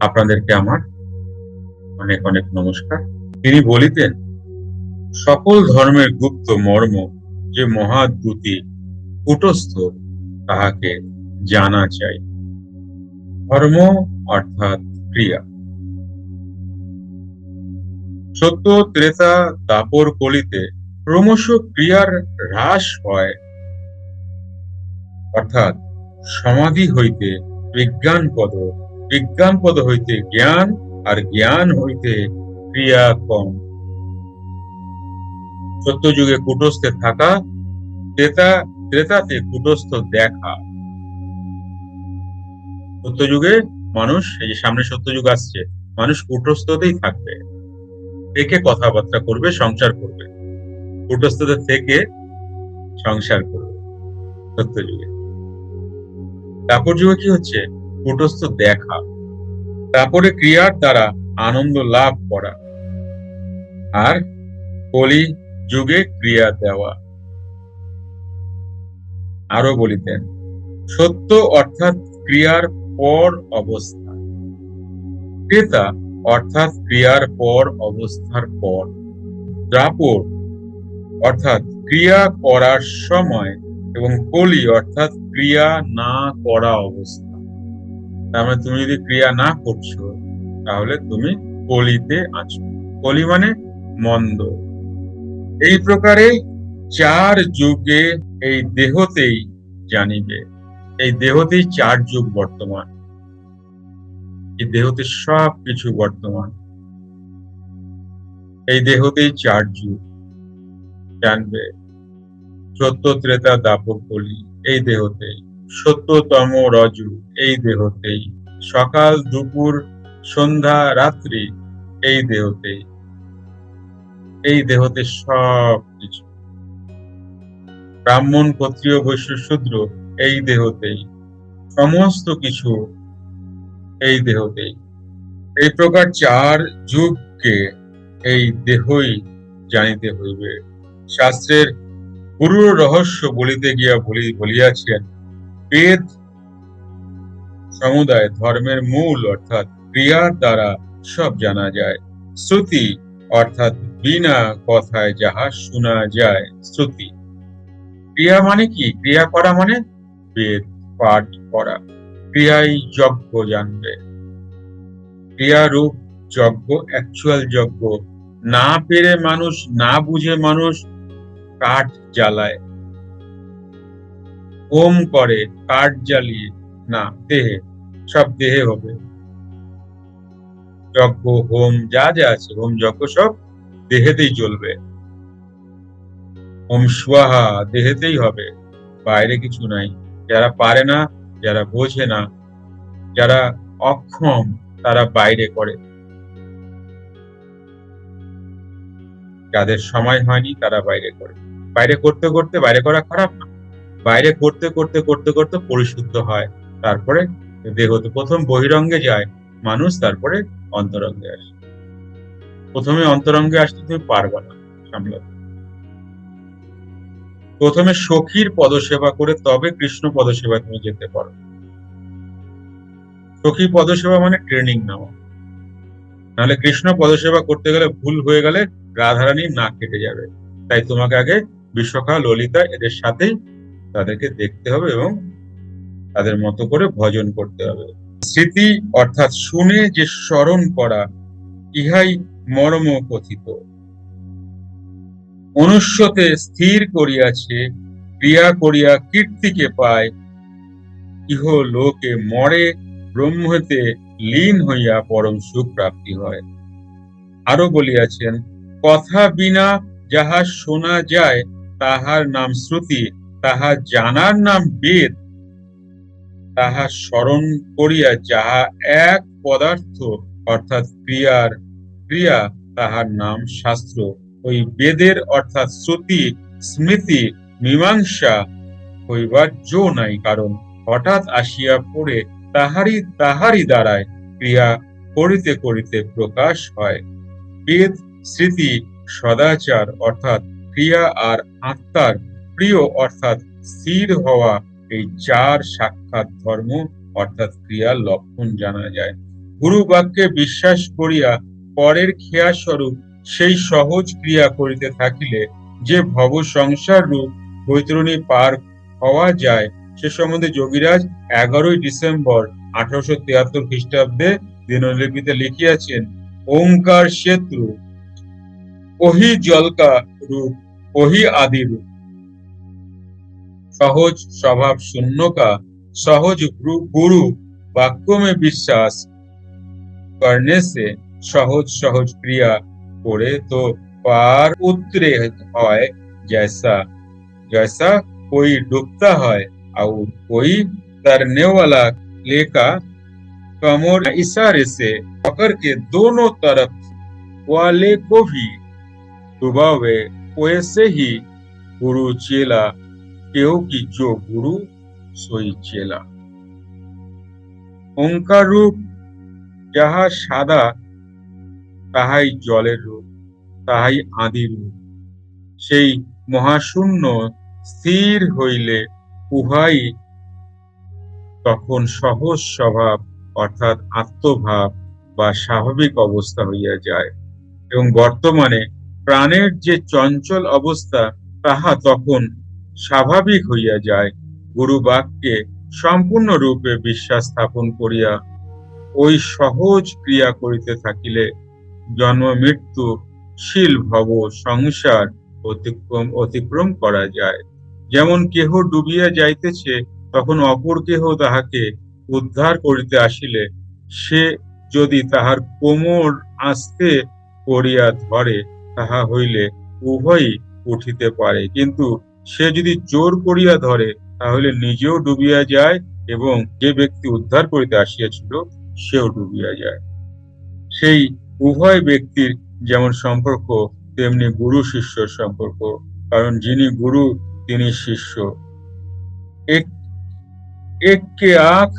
আপনাদেরকে আমার অনেক অনেক নমস্কার। তিনি বলিতেন, সকল ধর্মের গুপ্ত মর্ম যে মহাদ্যুতি কুটস্থ, তাহাকে জানা চাই ধর্ম অর্থাৎ ক্রিয়া। সত্য ত্রেতা দাপর কলিতে ক্রমশ ক্রিয়ার হ্রাস হয়। অর্থাৎ সমাধি হইতে বিজ্ঞান পদ বিজ্ঞান পদ হইতে জ্ঞান আর জ্ঞান হইতে ক্রিয়া কম। সত্য যুগে কুটস্থে থাকা ক্রেতা ক্রেতাতে কুটস্থ দেখা। সত্য যুগে মানুষ, এই যে সামনে সত্য যুগ আসছে, মানুষ কুটস্থতেই থাকবে। থেকে কথাবার্তা করবে, সংসার করবে। কুটস্থতে থেকে সংসার করবে সত্য যুগে তারপর যুগে কি হচ্ছে? কুটস্থ দেখা। তারপরে ক্রিয়ার দ্বারা আনন্দ লাভ করা। আর কলি যুগে ক্রিয়া দেওয়া। আরও বলিতেন, সত্য অর্থাৎ ক্রিয়ার পর অবস্থা। ক্রেতা অর্থাৎ ক্রিয়ার পর অবস্থার পর। দ্রাপর অর্থাৎ ক্রিয়া করার সময় এবং কলি অর্থাৎ ক্রিয়া না করা অবস্থা। তার মানে তুমি যদি ক্রিয়া না করছ, তাহলে তুমি কলিতে আছো। কলি মানে মন্দ। এই প্রকারে চার যুগে এই দেহতেই জানিবে। এই দেহতেই চার যুগ বর্তমান। এই দেহতে সব কিছু বর্তমান। এই দেহতেই চার যুগ জানবে। সত্য ত্রেতা দাপক কলি এই দেহতেই। সত্যতম রজু এই দেহতেই। সকাল, দুপুর, সন্ধ্যা, রাত্রি এই দেহতেই। এই দেহতে সব কিছু ব্রাহ্মণ, ক্ষত্রিয়, বৈশ্য, শূদ্র এই দেহতেই। সমস্ত কিছু এই দেহতেই। এই প্রকার চার যুগকে এই দেহই জানিতে হইবে। শাস্ত্রের গুরুর রহস্য বলিতে গিয়া বলি বলিয়াছেন বেদ সমুদায়, ধর্মের মূল অর্থাৎ ক্রিয়ার দ্বারা সব জানা যায়। শ্রুতি অর্থাৎ বিনা কথায় যাহা শোনা যায়, শ্রুতি। ক্রিয়া মানে কি? ক্রিয়া করা মানে বেদ, পাঠ করা। ক্রিয়াই যজ্ঞ জানবে। ক্রিয়ারূপ যজ্ঞ অ্যাকচুয়াল যজ্ঞ। না পেরে মানুষ, না বুঝে মানুষ কাঠ জ্বালায়। হোম করে, কাঠ জ্বালিয়ে, না, দেহে, সব দেহে হবে। যজ্ঞ, হোম, যা যা আছে, হোম, যজ্ঞ সব দেহেতেই চলবে। হোম সুয়াহা, দেহেতেই হবে। বাইরে কিছু নাই। যারা পারে না, যারা বোঝে না, যারা অক্ষম, তারা বাইরে করে। যাদের সময় হয়নি, তারা বাইরে করে। বাইরে করতে করতে, বাইরে করা খারাপ না। বাইরে করতে করতে করতে করতে পরিশুদ্ধ হয়। তারপরে দেহতে প্রথম বহিরঙ্গে যায়, মানুষ তারপরে অন্তরঙ্গে আসে। প্রথমে অন্তরঙ্গে আসতে তুমি পারবে না, সামলাতে। প্রথমে সখীর পদসেবা করে তবে কৃষ্ণ পদসেবা তুমি যেতে পারো। সখী পদসেবা মানে ট্রেনিং নেওয়া। নাহলে কৃষ্ণ পদসেবা করতে গেলে ভুল হয়ে গেলে রাধারানীর নাক কেটে যাবে। তাই তোমাকে আগে বিশ্বখা, ললিতা এদের সাথেই তাদেরকে দেখতে হবে এবং তাদের মতো করে ভজন করতে হবে। স্মৃতি অর্থাৎ শুনে যে স্মরণ করা, ইহাই মর্ম কথিত মনুষ্যতে স্থির করিয়াছে, ক্রিয়া করিয়া কীর্তিকে পায়, ইহ লোকে মরে ব্রহ্মতে লীন হইয়া পরম সুখ প্রাপ্তি হয়। আরও বলিয়াছেন, কথা বিনা যাহা শোনা যায়, তাহার নাম শ্রুতি তাহা জানার নাম বেদ, তাহা স্মরণ করিয়া যাহা এক পদার্থ, অর্থাৎ ক্রিয়ার ক্রিয়া, তাহার নাম শাস্ত্র। ওই বেদের, অর্থাৎ শ্রুতি স্মৃতি, মীমাংসা হইবার জো নাই, কারণ হঠাৎ আসিয়া পড়ে তাহারই তাহারই দ্বারায় ক্রিয়া করিতে করিতে প্রকাশ হয়। বেদ, স্মৃতি, সদাচার, অর্থাৎ ক্রিয়া আর আত্মার প্রিয় অর্থাৎ স্থির হওয়া এই চার সাক্ষাৎ ধর্ম, অর্থাৎ ক্রিয়ার লক্ষণ জানা যায়। গুরু বাক্যে বিশ্বাস করিয়া পরের খেয়া স্বরূপ সেই সহজ ক্রিয়া করিতে থাকিলে যে ভব সংসার রূপ বৈতরণী পার হওয়া যায়, সে সম্বন্ধে যোগীরাজ এগারোই ডিসেম্বর আঠারোশো তিয়াত্তর খ্রিস্টাব্দে দিনলিপিতে লিখিয়াছেন, ওঙ্কার সেতু, ওহি জলকা রূপ, ওহি আদি রূপ। सहज स्वभाव शून्य का सहज गुरु वाक्यों में विश्वास करने से सहज सहज क्रिया करे तो पार उतरे है जैसा जैसा कोई डूबता है और कोई तैरने वाला लेका कमर इशारे से पकड़ के दोनों तरफ़ वाले को भी डुबावे वैसे ही गुरु चेला কেউ কি চো গুরু সই চেলা। ওঙ্কার রূপ যাহা সাদা, তাহাই জলের রূপ, তাহাই আদি রূপ। সেই মহাশূন্য স্থির হইলে উহাই তখন সহজ স্বভাব অর্থাৎ আত্মভাব বা স্বাভাবিক অবস্থা হইয়া যায় এবং বর্তমানে প্রাণের যে চঞ্চল অবস্থা, তাহা তখন স্বাভাবিক হইয়া যায়। গুরু বাক্যে সম্পূর্ণ রূপে বিশ্বাস স্থাপন করিয়া ওই সহজ ক্রিয়া করিতে থাকিলে জন্ম, মৃত্যু, শীল ভব, সংসার অতিক্রম অতিক্রম করা যায়। যেমন কেহ ডুবিয়া যাইতেছে, তখন অপর কেহ তাহাকে উদ্ধার করিতে আসিলে, সে যদি তাহার কোমর আস্তে করিয়া ধরে, তাহা হইলে উভয়ই উঠিতে পারে। কিন্তু সে যদি জোর করিয়া ধরে তাহলে নিজেও ডুবিয়া যায় এবং যে ব্যক্তি উদ্ধার করিতে আসিয়াছিল সেও ডুবিয়া যায় সেই উভয় ব্যক্তির যেমন সম্পর্ক তেমনি গুরু শিষ্যর সম্পর্ক কারণ যিনি গুরু তিনি শিষ্য এক एक के आंख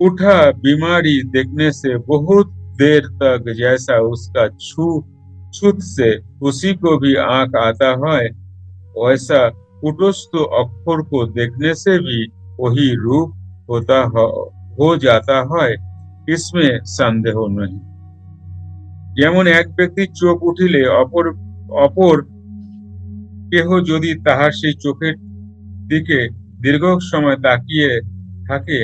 उठा बीमारी देखने से बहुत देर तक जैसा उसका छू छूत से उसी को भी आंख आता है वैसा कुटस्थ अक्षर को देखने से भी वही रूप होता हो, हो जाता है इसमें संदेह नहीं যেমন এক ব্যক্তির চোখ উঠিলে অপর অপর কেহ যদি তাহার সেই চোখের দিকে দীর্ঘ সময় তাকিয়ে থাকে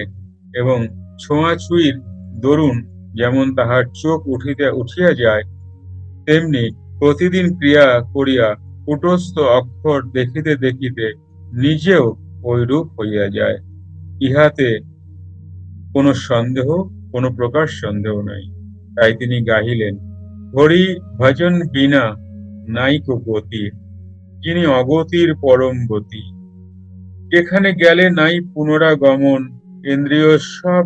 এবং ছোঁয়াছুঁয়ির দরুন যেমন তাহার চোখ উঠিতে উঠিয়া যায় তেমনি প্রতিদিন ক্রিয়া করিয়া কুটস্থ অক্ষর দেখিতে দেখিতে নিজেও ঐরূপ হইয়া যায়। ইহাতে কোনো সন্দেহ, কোনো প্রকার সন্দেহ নাই। তাই তিনি গাহিলেন, হরি ভজন বিনা নাইকো গতি, যিনি অগতির পরম গতি। যেখানে গেলে নাই পুনরাগমন, ইন্দ্রিয় সব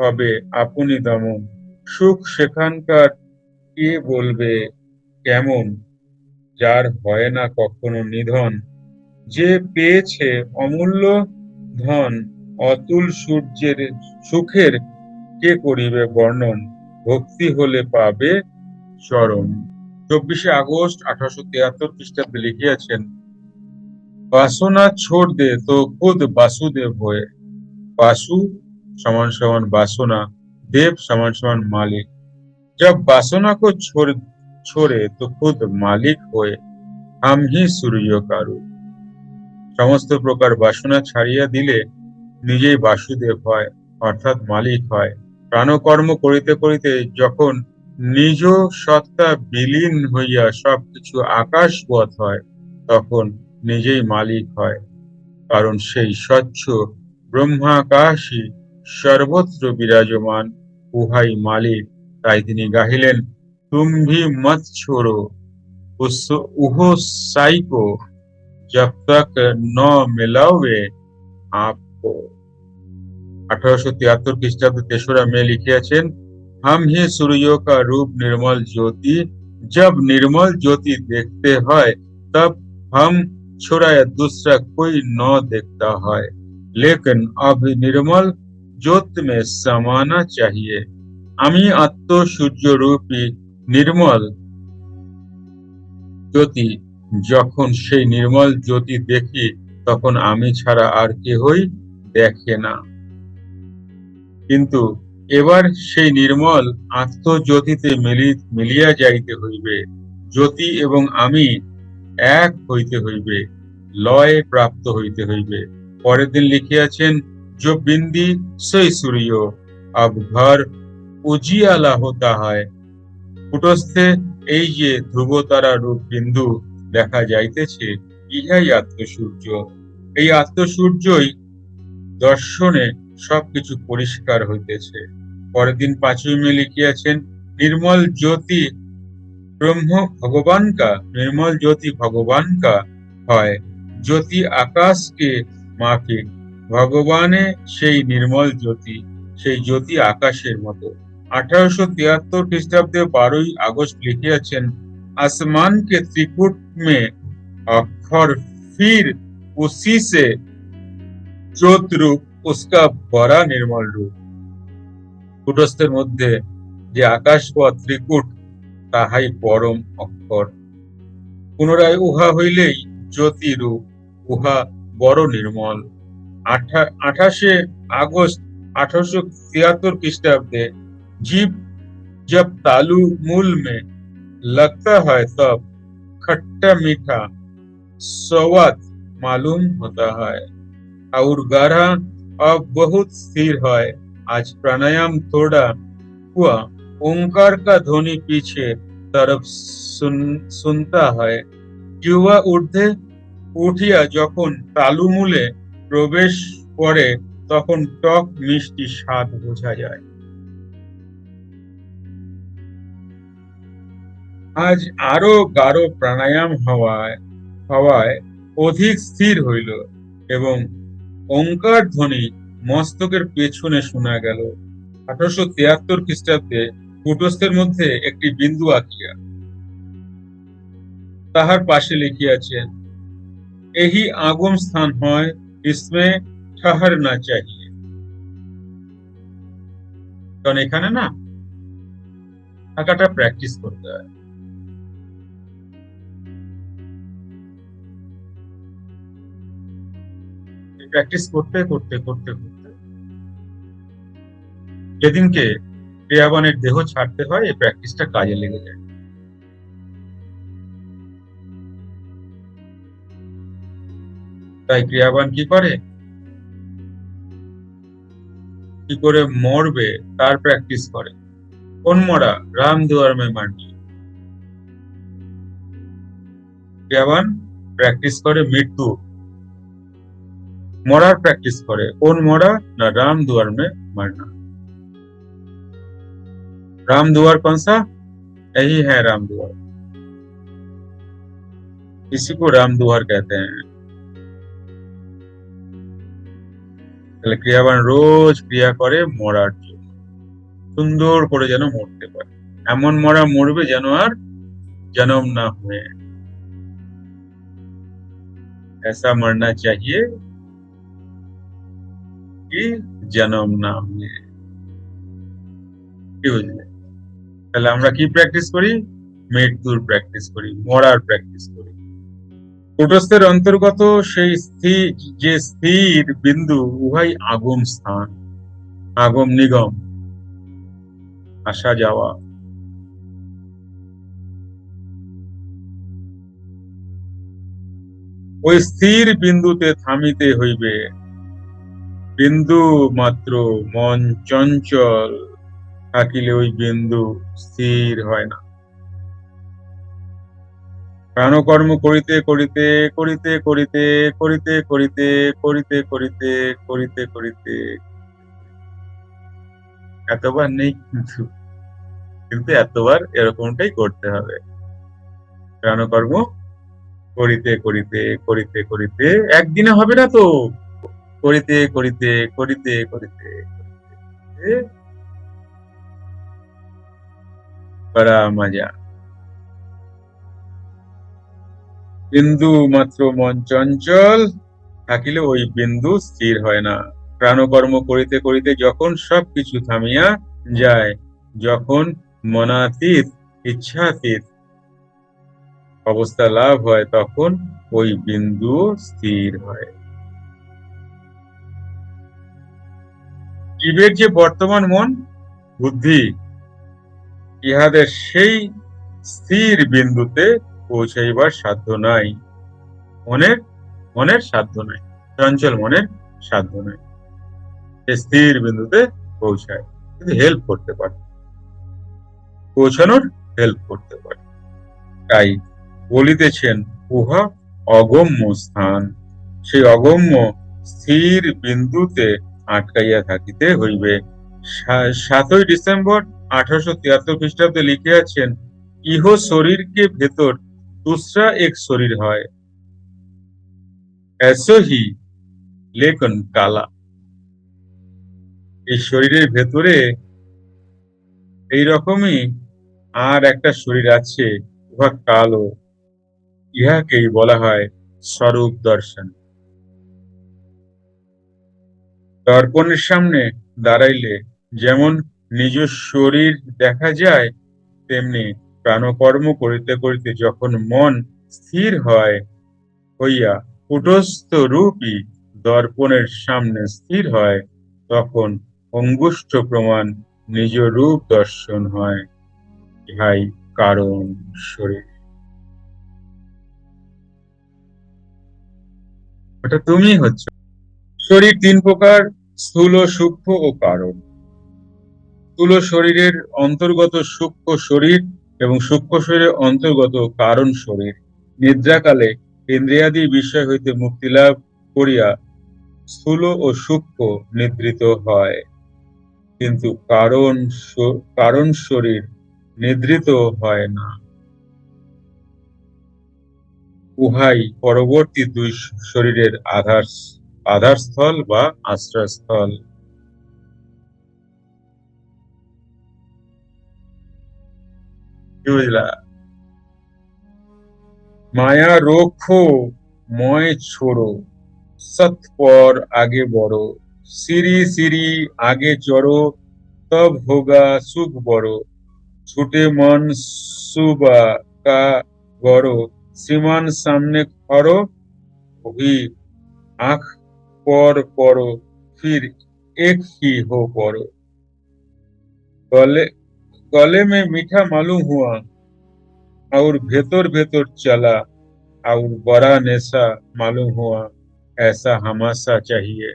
হবে আপনি দমন। সুখ সেখানকার কে বলবে, কেমন? যার হয় না কখনো নিধন যে পেয়েছে অমূল্য ধন অতুল সূর্যের সুখের কে করিবে বর্ণন ভক্তি হলে পাবে চরণ চব্বিশে আগস্ট আঠারোশো তিয়াত্তর খ্রিস্টাব্দে লিখিয়াছেন বাসনা छोड़ दे तो खुद वासुदेव होए वासु समान समान वासना देव समान समान मालिक जब वासना को छोड़ छोड़े तो खुद मालिक होए हम ही सूर्य का रूप সমস্ত প্রকার বাসনা ছাড়িয়া দিলে নিজেই বাসুদেব হয় অর্থাৎ মালিক হয় প্রাণকর্ম করিতে করিতে যখন নিজ সত্তা বিলীন হইয়া সবকিছু আকাশবৎ হয় তখন নিজেই মালিক হয় কারণ সেই স্বচ্ছ ব্রহ্মাকাশই সর্বত্র বিরাজমান উহাই মালিক তাই তিনি গাহিলেন তুমি মত ছোড়ো উহ সাইকো जब तक न मिलावे आपको আঠারোশো তিয়াত্তর খ্রিস্টাব্দে তেসরা মে লিখিয়াছেন हम ही सूर्यों का रूप निर्मल ज्योति जब निर्मल ज्योति देखते हैं तब हम छुड़ाया दूसरा कोई न देखता है लेकिन अब निर्मल ज्योत में समाना चाहिए আমি আত্ম সূর্য রূপী নির্মল জ্যোতি, যখন সেই নির্মল জ্যোতি দেখি, তখন আমি ছাড়া আর কেহই দেখে না। কিন্তু এবার সেই নির্মল আত্মজ্যোতিতে মিলি, মিলিয়া যাইতে হইবে। জ্যোতি এবং আমি এক হইতে হইবে, লয়ে প্রাপ্ত হইতে হইবে। পরের দিন লিখিয়াছেন, যো বিন্দি সেই সূর্য, আব ঘর উজিয়ালা হতা হয় কুটস্থে এই যে ধ্রুব তারা রূপ বিন্দু দেখা যাইতেছে, ইহাই আত্মসূর্য। এই আত্মসূর্যই দর্শনে সবকিছু পরিষ্কার হইতেছে। পরের দিন পাঁচই মে লিখিয়াছেন, নির্মল জ্যোতি ব্রহ্ম ভগবান কা নির্মল জ্যোতি ভগবান কা হয়। জ্যোতি আকাশকে মাফে ভগবানে সেই নির্মল জ্যোতি, সেই জ্যোতি আকাশের মতো। আঠারোশো তিয়াত্তর খ্রিস্টাব্দে বারোই আগস্ট লিখিয়াছেন আসমান के त्रिकुट में अक्षर फिर उसी से ज्योत रूप उसका बड़ा निर्मल रूप কুটস্থের মধ্যে যে আকাশ বা ত্রিকুট তাহাই পরম অক্ষর পুনরায় উহা হইলেই জ্যোতি রূপ উহা বড় নির্মল আঠা আঠাশে আগস্ট আঠারোশো তিয়াত্তর খ্রিস্টাব্দে जीव जब तालू मूल में लगता है तब खट्टा मीठा स्वाद मालूम होता है और गाढ़ा अब बहुत स्थिर है आज प्राणायाम थोड़ा हुआ ओंकार का ध्वनि पीछे तरफ सुन सुनता है युवा ঊর্ধ্বে উঠিয়া যখন তালুমূলে প্রবেশ করে তখন টক মিষ্টি স্বাদ বোঝা যায় আজ আরও গাঢ় প্রাণায়াম হওয়ায় হওয়ায় অধিক স্থির হইল এবং ওঙ্কার ধ্বনি মস্তকের পেছনে শোনা গেল। আঠারোশো তিয়াত্তর খ্রিস্টাব্দে কুটস্থের মধ্যে একটি বিন্দু আঁকিয়া। তাহার পাশে লিখিয়াছেন এই আগম স্থান হয় ইসমে ঠহরনা চাহিয়ে। কারণ এখানে না, থাকাটা প্র্যাকটিস করতে হয়। প্র্যাকটিস করতে করতে করতে করতে। যেদিনকে ক্রিয়াবানের দেহ ছাড়তে হয়, এই প্র্যাকটিসটা কাজে লেগে যায়। তাই ক্রিয়াবান কি করে? কি করে মরবে, তার প্র্যাকটিস করে। কোন মরা রাম দুয়ার মে মারনি ক্রিয়াবান প্র্যাকটিস করে মৃত্যু। মরার প্র্যাকটিস করে কোন মরা না राम दुआर में मरना राम दुआर कौन सा यही है राम दुआर इसी को राम दुआर कहते हैं তাহলে ক্রিয়াবান রোজ ক্রিয়া করে মরার জন্য সুন্দর করে যেন মরতে পারে এমন মরা মরবে যেন আর জন্ম না हुए ऐसा मरना चाहिए কি জনম না হবে কি বুঝলে? তাহলে আমরা কি প্র্যাকটিস করি? মৃত্যুর প্র্যাকটিস করি, মরার প্র্যাকটিস করি। কুটস্থের অন্তর্গত সেই স্থির যে স্থির বিন্দু, উহাই আগম স্থান, আগম নিগম, আসা যাওয়া। ওই স্থির বিন্দুতে থামিতে হইবে। বিন্দু মাত্র মন চঞ্চল থাকিলে ওই বিন্দু স্থির হয় না প্রাণকর্ম করিতে করিতে করিতে করিতে করিতে করিতে করিতে করিতে করিতে করিতে এতবার নেই কিন্তু কিন্তু এতবার এরকমটাই করতে হবে প্রাণকর্ম করিতে করিতে করিতে করিতে একদিনে হবে না তো করিতে করিতে করিতে করিতে মজা। বিন্দু মাত্র মন চঞ্চল, থাকিলে ওই বিন্দু স্থির হয় না। প্রাণকর্ম করিতে করিতে যখন সবকিছু থামিয়া যায়, যখন মনাতীত, ইচ্ছাতীত অবস্থা লাভ হয়, তখন ওই বিন্দু স্থির হয়। জীবের যে বর্তমান মন, বুদ্ধি, ইহাদের সেই স্থির বিন্দুতে পৌঁছাইবার সাধ্য নাই। মনের মনের সাধ্য নাই, চঞ্চল মনের সাধ্য নাই। স্থির বিন্দুতে পৌঁছায় কিন্তু হেল্প করতে পারে। পৌঁছানোর হেল্প করতে পারে। তাই বলিতেছেন, উহা অগম্য স্থান। সেই অগম্য স্থির বিন্দুতে আটকাইয়া থাকিতে হইবে। সাতই ডিসেম্বর আঠারোশো তিয়াত্তর খ্রিস্টাব্দে লিখিয়াছেন, ইহ শরীরকে ভেতর, দুসরা এক শরীর হয়। এসহি লেখন কালা। এই শরীরের ভেতরে এই রকমই আর একটা শরীর আছে, উহা কালো। ইহাকেই বলা হয় স্বরূপ দর্শন। দর্পণের সামনে দাঁড়াইলে যেমন নিজ শরীর দেখা যায়, তেমনি প্রাণকর্ম করিতে করিতে যখন মন স্থির হয়, হইয়া কুটস্থ রূপই দর্পণের সামনে স্থির হয়, তখন অঙ্গুষ্ঠ প্রমাণ নিজ রূপ দর্শন হয়। ইহাই কারণ শরীর। ওটা তুমি হচ্ছে। শরীর তিন প্রকার, স্থূল, সূক্ষ্ম ও কারণ। স্থূল শরীরের অন্তর্গত সূক্ষ্ম শরীর এবং সূক্ষ্ম শরীরের অন্তর্গত কারণ শরীর। নিদ্রাকালে ইন্দ্রিয়াদি বিষয় হইতে মুক্তি লাভ করিয়া স্থূল ও সূক্ষ্ম নিদ্রিত হয়। কিন্তু কারণ কারণ শরীর নিদ্রিত হয় না। উহাই পরবর্তী দুই শরীরের আধার আধারস্থল বা আশ্রয়স্থল। মায়া রোখো, ময় ছোড়ো। সৎ পর আগে বড়। সিরি সিরি আগে চড়ো, তব হোগা সুখ বড়। ছুটে মন সুবা কা গড়, শ্রীমান সামনে খড়ো আখ পর পর फिर एक ही हो पड़ो गले गले में मीठा मालूम हुआ और भीतर भीतर चला और बड़ा नेशा मालूम हुआ ऐसा हमाशा चाहिए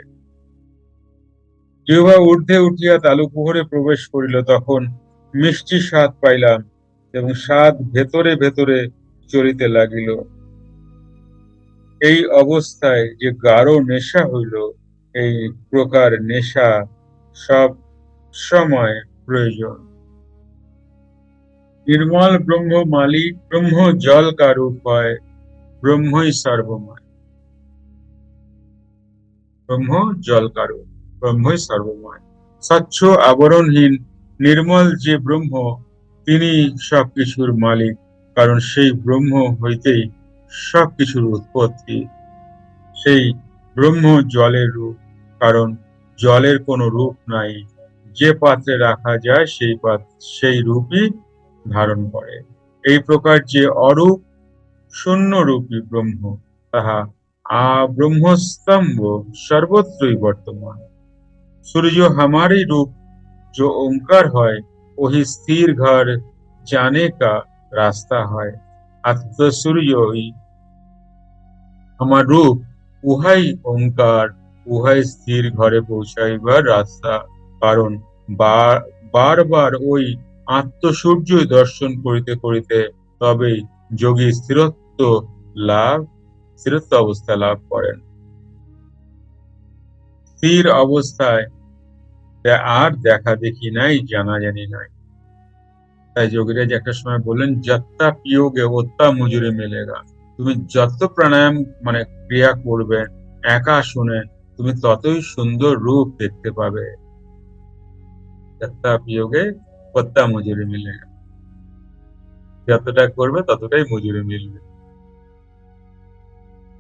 জিহ্বা ঊর্ধ্বে উঠিয়া তালুপুহরে প্রবেশ করিল তখন মিষ্টি স্বাদ পাইলাম এবং স্বাদ ভেতরে ভেতরে চলিতে লাগিল এই অবস্থায় যে গাঢ় নেশা হইল, এই প্রকার নেশা সব সময় প্রয়োজন। নির্মল ব্রহ্ম মালিক ব্রহ্ম জল কারূপ হয় ব্রহ্মই সর্বময়। ব্রহ্ম জল কারূপ ব্রহ্মই সর্বময়। স্বচ্ছ আবরণহীন, নির্মল যে ব্রহ্ম, তিনি সবকিছুর মালিক, কারণ সেই ব্রহ্ম হইতেই সবকিছুর উৎপত্তি সেই ব্রহ্ম জলের রূপ কারণ জলের কোনো রূপ নাই যে পাত্রে রাখা যায় সেই পাত্র সেই রূপই ধারণ করে এই প্রকার যে অরূপ শূন্য রূপী ব্রহ্ম তাহা আ ব্রহ্মস্তম্ভ সর্বত্রই বর্তমান সূর্য हमारी रूप जो ओंकार है वही स्थिर घर जाने का रास्ता है আত্ম সূর্যই আমার রূপ উহাই ওঙ্কার উহাই স্থির ঘরে পৌঁছাইবার রাস্তা। কারণ বার- বারবার ওই আত্মসূর্যই দর্শন করিতে করিতে তবেই যোগী স্থিরত্ব লাভ, স্থিরত্ব অবস্থা লাভ করেন। স্থির অবস্থায় আর দেখা দেখি নাই জানা জানি নাই। তাই যোগীরাজ একটা সময় বললেন, যত্তা পিয়োগে, ওত্তা মজুরি মেলেগা। তুমি যত প্রাণায়াম মানে ক্রিয়া করবে একা শুনে তুমি ততই সুন্দর রূপ দেখতে পাবে যত্তা পিয়োগে ওত্তা মজুরি মিলেগা যতটা করবে ততটাই মজুরি মিলবে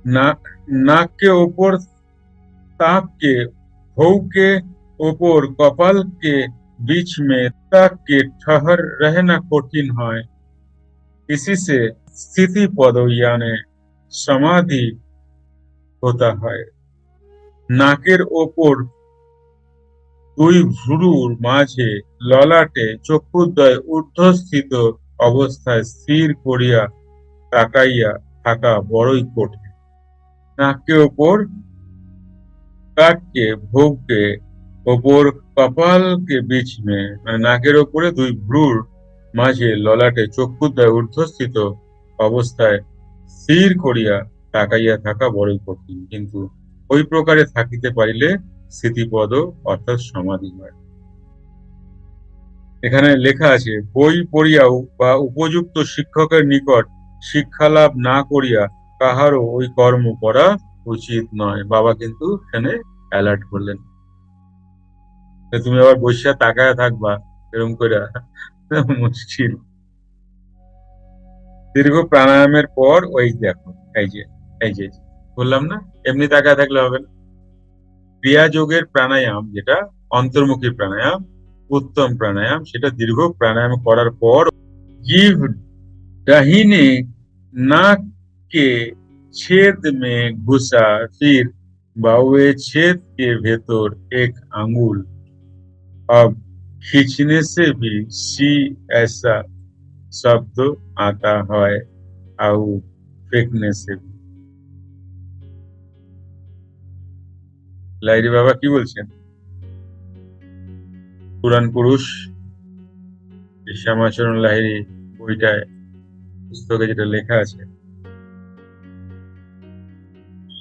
না नाक के ऊपर ताक के भौ के ऊपर कपाल के बीच में ताक के ठहर रहना कठिन है इसी से स्थिति पद यानी समाधि होता है নাকের ওপর দুই ভ্রুর মাঝে ললাটে চক্ষুদ্বয় ঊর্ধ্বস্থিত অবস্থায় স্থির করিয়া তাকাইয়া থাকা বড়ই কঠিন নাককে ওপর काट के भोग के ওপর কপালকে বিচ মে মানে নাকের ওপরে দুই ভ্রুর মাঝে ললাটে চক্ষুদ্বয় ঊর্ধ্বস্থিত অবস্থায় স্থির করিয়া তাকাইয়া থাকা বড়ই কঠিন। কিন্তু ওই প্রকারে থাকিতে পারিলে স্মৃতিপদ অর্থাৎ সমাধি হয়। এখানে লেখা আছে, বই পড়িয়াও বা উপযুক্ত শিক্ষকের নিকট শিক্ষা লাভ না করিয়া কাহারও ওই কর্ম করা উচিত নয়। বাবা কিন্তু এখানে অ্যালার্ট করলেন। তুমি আবার বসিয়া তাকায় থাকবা এরকম করে মুশকিল। দীর্ঘ প্রাণায়ামের পর ওই দেখো এই যে এই যে বললাম না এমনি তাকায় থাকলে হবে না ক্রিয়া যোগের প্রাণায়াম যেটা অন্তর্মুখী প্রাণায়াম উত্তম প্রাণায়াম সেটা দীর্ঘ প্রাণায়াম করার পর जीव दाहिने नाक के छेद में घुसा फिर बावे छेद के भीतर एक अंगुल अब खींचने से भी सी ऐसा শব্দ আঁকা হয় আউ ফেকনেসের লাইরি বাবা, কি বলছেন? পুরাণ পুরুষ শ্যামাচরণ লাহিরি বইটায়, পুস্তকে যেটা লেখা আছে।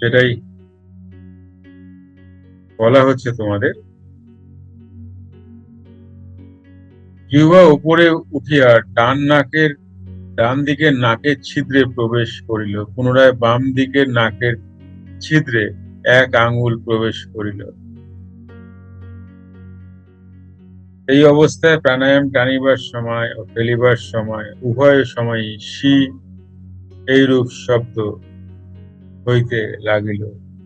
সেটাই বলা হচ্ছে তোমাদের। জিহ্বা উপরে উঠিয়া ডান নাকের, ডান দিকের নাকের ছিদ্রে প্রবেশ করিল। পুনরায় বাম দিকের নাকের ছিদ্রে এক আঙ্গুল প্রবেশ করিল। এই অবস্থায় প্রাণায়াম টানিবার সময় ও ফেলিবার সময় উভয় সময় শি এইরূপ শব্দ হইতে লাগিল।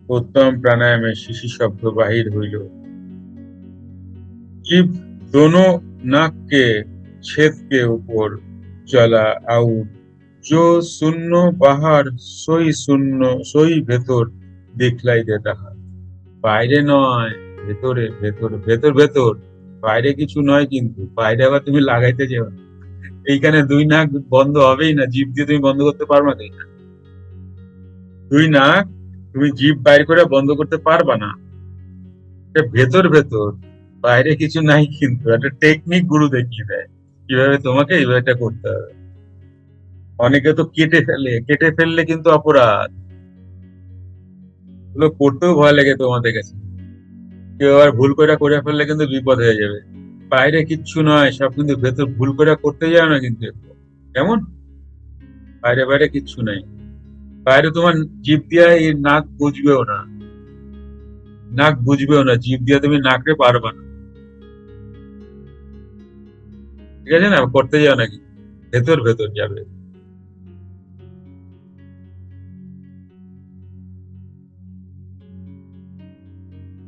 উত্তম প্রাণায়ামে শিশি শব্দ বাহির হইল। जीव दोनों নাককে ছেদকে উপর চলা আউট जो শূন্য পাহাড়, সই শূন্য, সই ভেতর দেখলাই দিখলাইতে তাহার বাইরে নয়, ভেতরে, ভেতর ভেতর ভেতর। বাইরে কিছু নয় কিন্তু, বাইরে আবার তুমি লাগাইতে যেও এইখানে দুই নাক বন্ধ হবেই না জিভ দিয়ে তুমি বন্ধ করতে পারবে না দুই নাক তুমি জিভ বাইর করে বন্ধ করতে পারবা না। ভেতর ভেতর। বাইরে কিছু নাই কিন্তু, একটা টেকনিক গুরু দেখিয়ে দেয়। কীভাবে তোমাকে এইভাবে করতে হবে। অনেকে তো কেটে ফেলে, কেটে ফেললে কিন্তু অপরাধ। এগুলো করতেও ভয় লাগে তোমাদের কাছে। কেউ আবার ভুল করে করে ফেললে কিন্তু বিপদ হয়ে যাবে। বাইরে কিচ্ছু নয়, সব কিন্তু ভেতর ভুল করে করতে যাও না কিন্তু কেমন? বাইরে বাইরে কিচ্ছু নাই। বাইরে তোমার জিভ দিয়া নাক বুঝবেও না। নাক বুঝবেও না জিভ দিয়ে তুমি নাকড়ে পারবা না। ঠিক আছে না? করতে যাও নাকি? ভেতর ভেতর যাবে।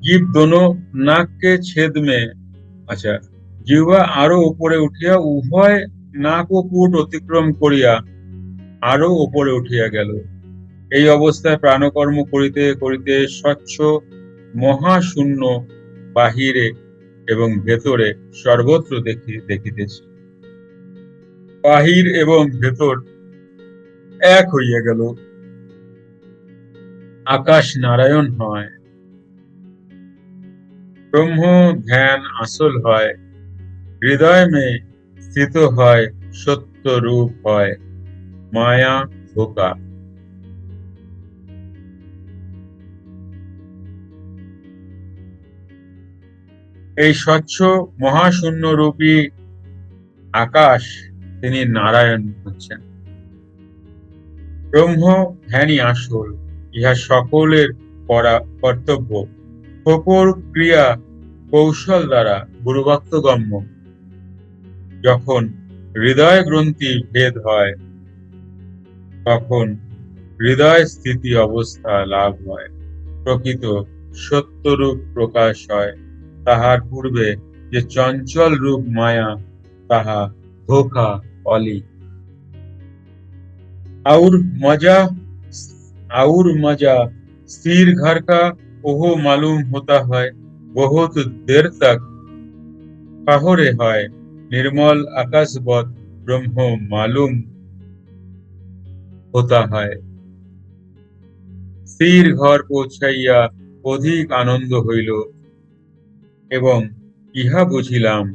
জীব দোনো নাককে ছেদ মে। আচ্ছা জিহ্বা আরও উপরে উঠিয়া উভয় নাক ও পুট অতিক্রম করিয়া আরও উপরে উঠিয়া গেল। এই অবস্থায় প্রাণকর্ম করিতে করিতে স্বচ্ছ মহাশূন্য বাহিরে এবং ভেতরে সর্বত্র দেখি, দেখিতেছি। বাহির এবং ভেতর এক হইয়া গেল। আকাশ নারায়ণ হয়। ব্রহ্ম ধ্যান আসল হয়। হৃদয় মে স্থিত হয়, সত্য রূপ হয়। মায়া ধোকা। এই স্বচ্ছ মহাশূন্য রূপী আকাশ তিনি নারায়ণ হচ্ছেন। ব্রহ্ম ধ্যানই আসল, ইহা সকলের করা কর্তব্য। অপর ক্রিয়া কৌশল দ্বারা গুরুভক্তগম্য। যখন হৃদয় গ্রন্থি ভেদ হয়, তখন হৃদয় স্থিতি অবস্থা লাভ হয়। প্রকৃত সত্যরূপ প্রকাশ হয়। তাহার পূর্বে যে চঞ্চল রূপ মায়া তাহা ধোকা অলি और मजा और मजा स्थिर घर का ओहो मालूम होता है बहुत देर तक কাহরে হয় निर्मल आकाशवत ब्रह्म मालूम होता है স্থির ঘর পৌঁছাইয়া অধিক আনন্দ হইল এবং ইহা বুঝিলাম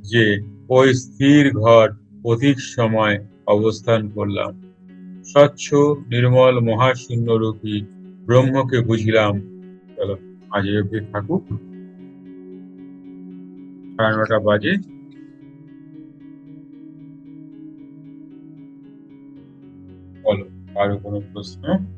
যে ওই স্থির ঘর অধিক সময় অবস্থান করলাম। স্বচ্ছ, নির্মল মহাশূন্য রূপী ব্রহ্মকে বুঝিলাম। চলো, আজ অব্দি থাকুক। সাড়ে নটা বাজে। বলো আরও কোনো প্রশ্ন?